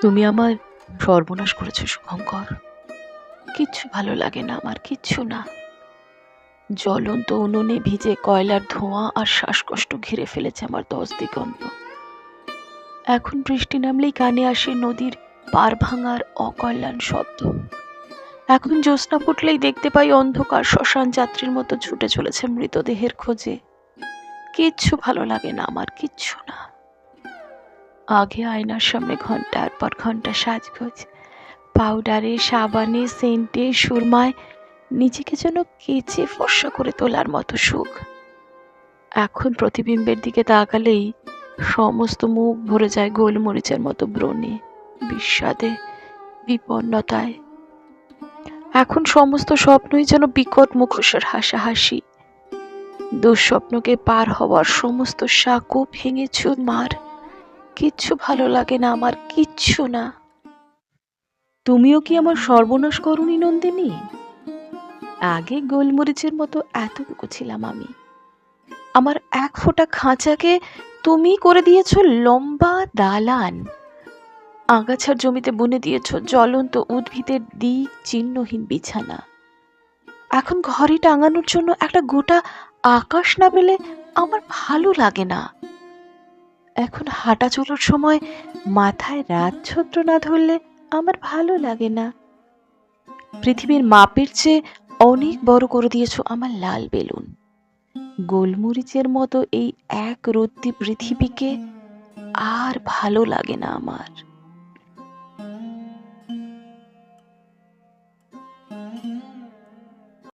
তুমি আমার সর্বনাশ করেছ শুভঙ্কর কিচ্ছু ভালো লাগে না আমার, কিচ্ছু না। জ্বলন্ত উনুনে ভিজে কয়লার ধোঁয়া আর শ্বাসকষ্ট ঘিরে ফেলেছে আমার দশ দিগন্ত। এখন বৃষ্টি নামলেই কানে আসে নদীর পার ভাঙার অকল্যাণ শব্দ। এখন জ্যোৎস্না ফুটলেই দেখতে পাই অন্ধকার শ্মশান যাত্রীর মতো ছুটে চলেছে মৃতদেহের খোঁজে। কিচ্ছু ভালো লাগে না আমার, কিচ্ছু না। আগে আয়নার সামনে ঘণ্টার পর ঘণ্টা সাজগোজ। পাউডারে, সাবানে, সেন্টে, সুরমায়, নিজেকে যেন কেচে ফর্সা করে তোলার মতো সুখ। এখন প্রতিবিম্বের দিকে তাকালেই সমস্ত মুখ ভরে যায় গোলমরিচের মতো ব্রণে, বিস্বাদে, বিপন্নতায়। এখন সমস্ত স্বপ্নই যেন বিকট মুখোশের হাসাহাসি। দুঃস্বপ্নকে পার হওয়ার সমস্ত সাঁকো ভেঙে মার কিচ্ছু ভালো লাগে না আমার, কিচ্ছু না। তুমিও কি আমার সর্বনাশ করনি, নন্দিনী? আগে গোলমরিচের মতো এতটুকু ছিলাম আমি। আমার এক ফোঁটা খাঁচাকে তুমি করে দিয়েছ, লম্বা দালান। আগাছার জমিতে বুনে দিয়েছ, জ্বলন্ত উদ্ভিদের দিক চিহ্নহীন বিছানা। এখন ঘরে টাঙানোর জন্য একটা গোটা আকাশ না পেলে আমার ভালো লাগে না। এখন হাঁটা চলার সময় মাথায় রাত ছত্র না ধরলে আমার ভালো লাগে না। পৃথিবীর মাপের চেয়ে অনেক বড় করে দিয়েছ আমার লাল বেলুন। গোলমরিচের মতো এই এক রত্তি পৃথিবীকে আর ভালো লাগে না আমার।